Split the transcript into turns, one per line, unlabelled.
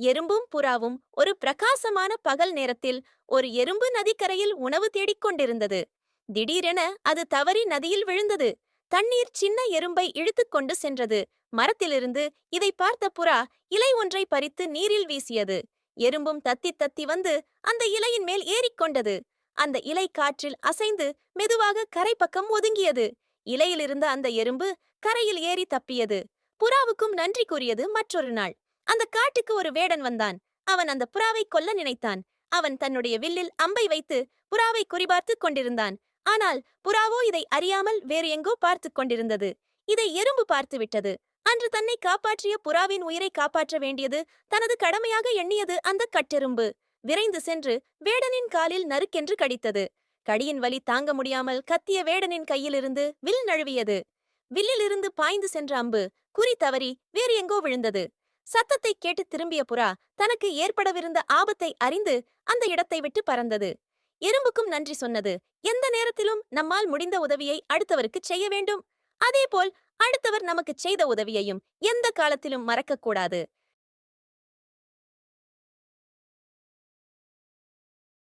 எறும்பும் புறாவும் ஒரு பிரகாசமான பகல் நேரத்தில் ஒரு எறும்பு நதிக்கரையில் உணவு தேடிக் கொண்டிருந்தது. திடீரென அது தவறி நதியில் விழுந்தது. தண்ணீர் சின்ன எறும்பை இழுத்துக் கொண்டு சென்றது. மரத்திலிருந்து இதை பார்த்த புறா இலை ஒன்றை பறித்து நீரில் வீசியது. எறும்பும் தத்தி தத்தி வந்து அந்த இலையின் மேல் ஏறிக்கொண்டது அந்த இலை காற்றில் அசைந்து மெதுவாக கரை பக்கம் ஒதுங்கியது. இலையிலிருந்த அந்த எறும்பு கரையில் ஏறி தப்பியது. புறாவுக்கும் நன்றி கூறியது மற்றொரு நாள். அந்த காட்டுக்கு ஒரு வேடன் வந்தான். அவன் அந்த புறாவை கொல்ல நினைத்தான். அவன் தன்னுடைய வில்லில் அம்பை வைத்து புறாவை குறிபார்த்துக் கொண்டிருந்தான். ஆனால் புறாவோ இதை அறியாமல் வேறு எங்கோ பார்த்துக் கொண்டிருந்தது. இதை எறும்பு பார்த்து விட்டது. அன்று தன்னை காப்பாற்றிய புறாவின் உயிரை காப்பாற்ற வேண்டியது தனது கடமையாக எண்ணியது அந்த கட்டெரும்பு விரைந்து சென்று வேடனின் காலில் நறுக்கென்று கடித்தது. கடியின் வலி தாங்க முடியாமல் கத்திய வேடனின் கையிலிருந்து வில் நழுவியது. வில்லிலிருந்து பாய்ந்து சென்ற அம்பு குறி தவறி வேறு எங்கோ விழுந்தது. சத்தத்தை கேட்டு திரும்பிய புறா தனக்கு ஏற்படவிருந்த ஆபத்தை அறிந்து அந்த இடத்தை விட்டு பறந்தது. எறும்புக்கும் நன்றி சொன்னது. எந்த நேரத்திலும் நம்மால் முடிந்த உதவியை அடுத்தவருக்கு செய்ய வேண்டும். அதேபோல் அடுத்தவர் நமக்கு செய்த உதவியையும் எந்த காலத்திலும் மறக்கக்கூடாது